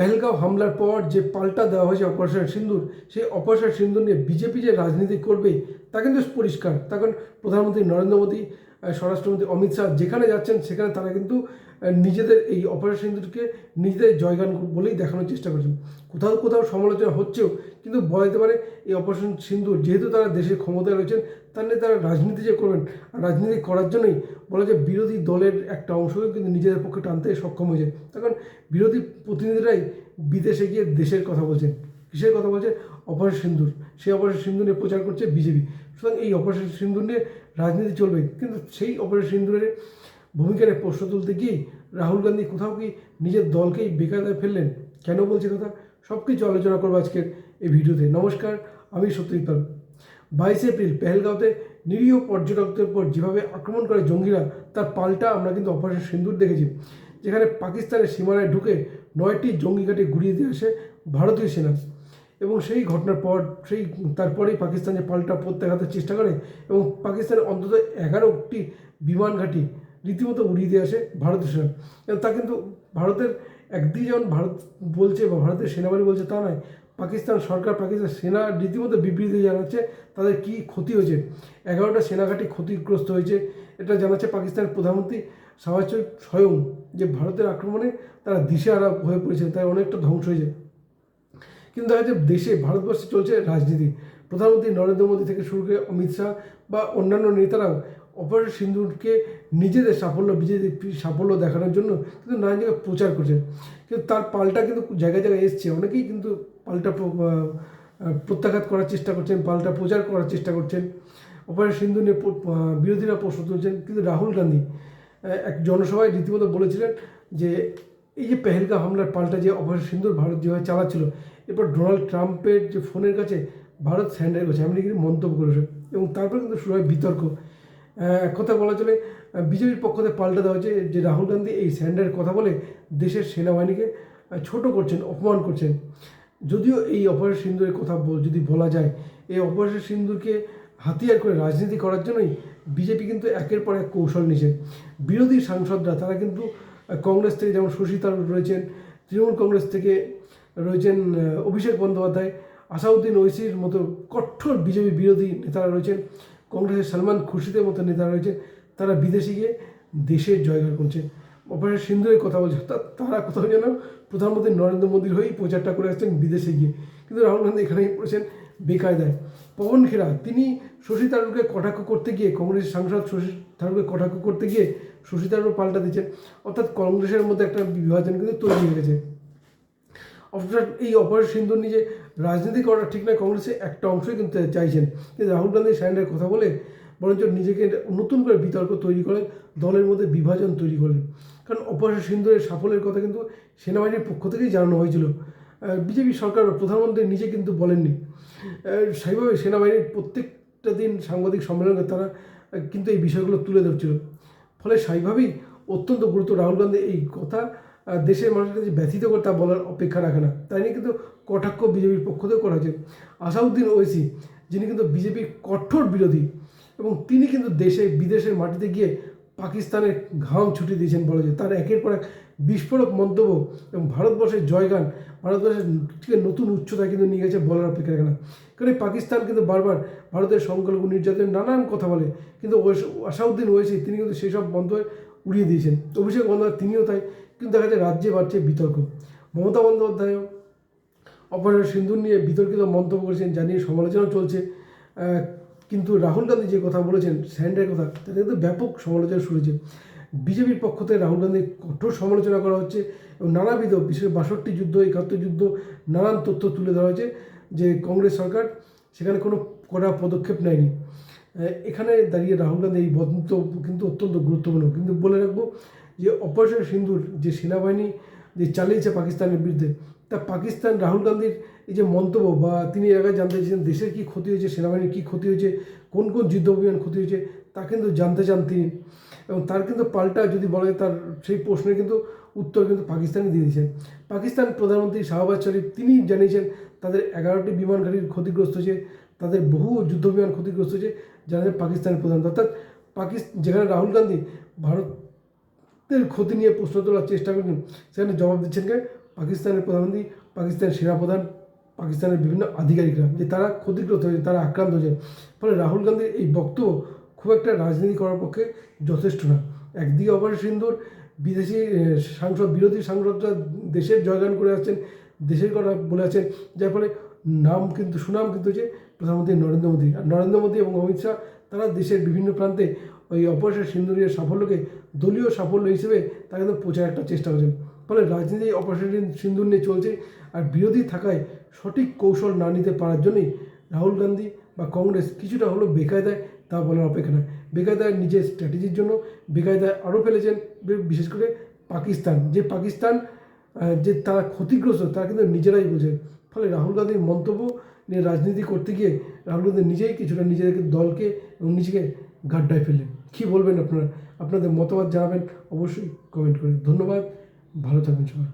পেহেলগাঁও হামলার পর যে পাল্টা দেওয়া হয়েছে অপারেশন সিন্দুর, সেই অপারেশন সিন্দুর নিয়ে বিজেপি যে রাজনীতি করবে তা কিন্তু পরিষ্কার। তখন প্রধানমন্ত্রী নরেন্দ্র মোদী স্বরাষ্ট্রমন্ত্রী অমিত শাহ যেখানে যাচ্ছেন, সেখানে তারা কিন্তু নিজেদের এই অপারেশন সিন্দুরকে নিজেদের জয়গান বলেই দেখানোর চেষ্টা করছেন। কোথাও কোথাও সমালোচনা হচ্ছেও, কিন্তু বলা যেতে পারে এই অপারেশন সিন্ধু যেহেতু তারা দেশের ক্ষমতায় রয়েছেন, তার নিয়ে তারা রাজনীতি যে করবেন, রাজনীতি করার জন্যই বলা যায় বিরোধী দলের একটা অংশকে কিন্তু নিজেদের পক্ষে টানতে সক্ষম হয়েছে তখন বিরোধী প্রতিনিধিরাই বিদেশে গিয়ে দেশের কথা বলছেন। কিসের কথা বলছে? অপারেশন সিন্দুর সেই অপারেশন সিন্দুর নিয়ে প্রচার করছে বিজেপি। সুতরাং এই অপারেশন সিন্দুর নিয়ে রাজনীতি চলবে। কিন্তু সেই অপারেশন সিন্দুরের ভূমিকা নিয়ে প্রশ্ন তুলতে গিয়ে রাহুল গান্ধী কোথাও কি নিজের দলকেই বেকায়দায় ফেললেন? কেন বলছে কথা? সব কিছু আলোচনা করব আজকের এই ভিডিওতে। নমস্কার, আমি সত্যজিৎ পাল। বাইশে এপ্রিল, পেহেলগাঁওতে নিরীহ পর্যটকদের উপর যেভাবে আক্রমণ করে জঙ্গিরা, তার পাল্টা আমরা কিন্তু অপারেশন সিন্দুর দেখেছি। যেখানে পাকিস্তানের সীমানায় ঢুকে নয়টি জঙ্গি ঘাটে গুড়িয়ে দিয়ে আসে ভারতীয় সেনা। এবং সেই ঘটনার পর, সেই তারপরেই পাকিস্তান যে পাল্টা প্রত্যাঘাতের চেষ্টা করে এবং পাকিস্তানের অন্তত এগারোটি বিমান ঘাঁটি রীতিমতো উড়িয়ে দিয়ে আসে ভারতীয় সেনা। তা কিন্তু ভারতের একদিকে যেমন ভারত বলছে বা ভারতের সেনাবাহিনী বলছে তা নয়, পাকিস্তান সরকার পাকিস্তান সেনা রীতিমতো বিবৃতি জানাচ্ছে তাদের কি ক্ষতি হয়েছে। এগারোটা সেনাঘাটি ক্ষতিগ্রস্ত হয়েছে, এটা জানাচ্ছে পাকিস্তানের প্রধানমন্ত্রী শাহবাজ স্বয়ং যে ভারতের আক্রমণে তারা দিশেহারা হয়ে পড়েছে তাই অনেকটা ধ্বংস হয়েছে কিন্তু দেখা দেশে, ভারতবর্ষে চলছে রাজনীতি। প্রধানমন্ত্রী নরেন্দ্র মোদী থেকে শুরু করে অমিত শাহ বা অন্যান্য নেতারাও অপারেশন সিন্দুরকে নিজেদের সাফল্য বিজেপি সাফল্য দেখানোর জন্য কিন্তু নানা জায়গায় প্রচার করছেন কিন্তু তার পাল্টা কিন্তু জায়গায় জায়গায় এসছে। অনেকেই কিন্তু পাল্টা প্র- প্রত্যাঘাত করার চেষ্টা করছেন, পাল্টা প্রচার করার চেষ্টা করছেন। অপারেশন সিন্ধু নিয়ে বিরোধীরা প্রশ্ন তুলছেন, কিন্তু রাহুল গান্ধী এক জনসভায় রীতিমতো বলেছিলেন যে, এই যে পেহেলগা হামলার পাল্টা যে অপারেশন সিন্ধুর ভারত যেভাবে চালাচ্ছিল এরপর ডোনাল্ড ট্রাম্পের যে ফোনের কাছে ভারত স্যান্ডার করেছে এমনি কিন্তু মন্তব্য করেছে এবং তারপর কিন্তু শুরু হয় বিতর্ক। এক কথা বলা চলে বিজেপির পক্ষ থেকে পাল্টা দেওয়া হয়েছে যে রাহুল গান্ধী এই স্যান্ডারের কথা বলে দেশের সেনাবাহিনীকে ছোট করছেন, অপমান করছেন। যদিও এই অপারেশন সিন্দুরের কথা যদি বলা যায়, এই অপারেশন সিন্দুরকে হাতিয়ার করে রাজনীতি করার জন্যই বিজেপি কিন্তু একের পর এক কৌশল নিয়েছে। বিরোধী সাংসদরা, তারা কিন্তু কংগ্রেস থেকে যেমন শশী থারুর রয়েছেন, তৃণমূল কংগ্রেস থেকে রয়েছেন অভিষেক বন্দ্যোপাধ্যায়, আসাউদ্দিন ওইসির মতো কঠোর বিজেপি বিরোধী নেতারা রয়েছেন, কংগ্রেসের সলমান খুরশিদের মতো নেতারা রয়েছেন, তারা বিদেশে গিয়ে দেশের জয়গান করছে অপারেশন সিন্ধুরের কথা বলছে তা তারা কোথাও যেন প্রধানমন্ত্রী নরেন্দ্র মোদীর হয়েই প্রচারটা করে আসছেন বিদেশে গিয়ে। কিন্তু রাহুল গান্ধী এখানেই পড়েছেন বেকায়দায়। পবন খেরা, তিনি শশী থারুরকে কটাক্ষ করতে গিয়ে, কংগ্রেসের সাংসদ শশী থারুরকে কটাক্ষ করতে গিয়ে শশী থারুর পাল্টা দিচ্ছেন অর্থাৎ কংগ্রেসের মধ্যে একটা বিভাজন কিন্তু তৈরি হয়ে গেছে। অর্থাৎ এই অপারেশন সিন্ধুর নিয়ে রাজনীতি করা ঠিক নয়, কংগ্রেসের একটা অংশই কিন্তু চাইছেন। কিন্তু রাহুল গান্ধী স্যান্ডের কথা বলে বরঞ্চ নিজেকে নতুন করে বিতর্ক তৈরি করেন, দলের মধ্যে বিভাজন তৈরি করেন। কারণ অপারেশন সিন্ধুরের সাফল্যের কথা কিন্তু সেনাবাহিনীর পক্ষ থেকেই জানানো হয়েছিল। বিজেপি সরকার প্রধানমন্ত্রী নিজে কিন্তু বলেননি। সেইভাবে সেনাবাহিনীর প্রত্যেকটা দিন সাংবাদিক সম্মেলনে তারা কিন্তু এই বিষয়গুলো তুলে ধরছিল। ফলে স্বাভাবিকভাবেই অত্যন্ত গুরুত্ব রাহুল গান্ধী এই কথা দেশের মানুষের কাছে ব্যথিত করে তা বলার অপেক্ষা রাখে না। তাই নিয়ে কিন্তু কটাক্ষ বিজেপির পক্ষ থেকে করা হয়েছে। আসাউদ্দিন ওয়েসি যিনি কিন্তু বিজেপির কঠোর বিরোধী এবং তিনি কিন্তু দেশে, বিদেশের মাটিতে গিয়ে পাকিস্তানের ঘাম ছুটি দিয়েছেন বলা যায়। তার একের পর এক বিস্ফোরক মন্তব্য এবং ভারতবর্ষের জয়গান ভারতবর্ষের থেকে নতুন উচ্চতা কিন্তু নিয়ে গেছে বলার অপেক্ষা রাখে না। কারণ পাকিস্তান কিন্তু বারবার ভারতের সংখ্যালঘু নির্যাতনের নানান কথা বলে। কিন্তু আসাউদ্দিন ওয়েসি তিনি কিন্তু সেই সব বন্ধ উড়িয়ে দিয়েছেন। অভিষেক বন্দ্যোপাধ্যায় তিনিও তাই, কিন্তু দেখা যায় রাজ্যে বাড়ছে বিতর্ক। মমতা বন্দ্যোপাধ্যায়ও অপারেশন সিন্ধুর নিয়ে বিতর্কিত মন্তব্য করেছেন জানিয়ে সমালোচনা চলছে। কিন্তু রাহুল গান্ধী যে কথা বলেছেন, স্যান্ডের কথা, তাতে কিন্তু ব্যাপক সমালোচনা শুরু হয়েছে। বিজেপির পক্ষ থেকে রাহুল গান্ধীর কঠোর সমালোচনা করা হচ্ছে এবং নানাবিধ বিশেষ বাষট্টি যুদ্ধ, একাত্তর যুদ্ধ, নানান তথ্য তুলে ধরা হয়েছে যে কংগ্রেস সরকার সেখানে কোনো কড়া পদক্ষেপ নেয়নি। এখানে দাঁড়িয়ে রাহুল গান্ধী এই মন্তব্য কিন্তু অত্যন্ত গুরুত্বপূর্ণ। কিন্তু বলে রাখব যে অপারেশন সিন্ধুর যে সেনাবাহিনী যে চালিয়েছে পাকিস্তানের বিরুদ্ধে, তা পাকিস্তান রাহুল গান্ধীর এই যে মন্তব্য বা তিনি আগে জানতে চেয়েছেন দেশের কী ক্ষতি হয়েছে, সেনাবাহিনীর কী ক্ষতি হয়েছে, কোন কোন যুদ্ধ অভিযান ক্ষতি হয়েছে, তা কিন্তু জানতে চান তিনি। এবং তার কিন্তু পাল্টা যদি বলা যায় তার সেই প্রশ্নের কিন্তু উত্তর কিন্তু পাকিস্তানি দিয়ে দিয়েছেন। পাকিস্তান প্রধানমন্ত্রী শাহবাজ শরীফ তিনি জানিয়েছেন, তাদের এগারোটি বিমান ঘাঁটির ক্ষতিগ্রস্ত হয়েছে, তাদের বহু যুদ্ধ বিমান ক্ষতিগ্রস্ত হয়েছে জানাচ্ছেন পাকিস্তানের প্রধান। অর্থাৎ পাকিস্তান যেখানে রাহুল গান্ধী ভারতের ক্ষতি নিয়ে প্রশ্ন তোলার চেষ্টা করছেন, সেখানে জবাব দিচ্ছেন কে? পাকিস্তানের প্রধানমন্ত্রী, পাকিস্তানের সেনাপ্রধান, পাকিস্তানের বিভিন্ন আধিকারিকরা, যে তারা ক্ষতিগ্রস্ত হয়েছে, তারা আক্রান্ত হয়েছে। ফলে রাহুল গান্ধীর এই বক্তব্য খুব একটা রাজনীতি করার পক্ষে যথেষ্ট না। একদিকে অপারেশন সিন্দুর বিদেশি সাংসদ, বিরোধী সাংসদরা দেশের জয়গান করে আসছেন, দেশের কথা বলে আছেন যার ফলে নাম কিন্তু, সুনাম কিন্তু হচ্ছে প্রধানমন্ত্রী নরেন্দ্র মোদী। আর নরেন্দ্র মোদী এবং অমিত শাহ, তারা দেশের বিভিন্ন প্রান্তে ওই অপারেশন সিন্দুরের সাফল্যকে দলীয় সাফল্য হিসেবে তাকে কিন্তু প্রচার একটা চেষ্টা করছেন। ফলে রাজনীতি অপারেশন সিন্দুর নিয়ে চলছে আর বিরোধী থাকায় সঠিক কৌশল না নিতে পারার জন্যই রাহুল গান্ধী বা কংগ্রেস কিছুটা হলেও বেকায়দায় তা বলার অপেক্ষা নয় বেকায়দায় নিজের স্ট্র্যাটেজির জন্য বেকায়দায় আরও ফেলেছেন বিশেষ করে পাকিস্তান। যে পাকিস্তান যে তারা ক্ষতিগ্রস্ত, তারা কিন্তু নিজেরাই বোঝে ফলে রাহুল গান্ধীর মন্তব্য নিয়ে রাজনীতি করতে গিয়ে রাহুল গান্ধী নিজেই কিছুটা নিজেদেরকে দলকে এবং নিজেকে গাড্ডায় ফেললেন। কী বলবেন আপনারা? আপনাদের মতামত জানাবেন, অবশ্যই কমেন্ট করে। ধন্যবাদ, ভালো থাকবেন সবাই।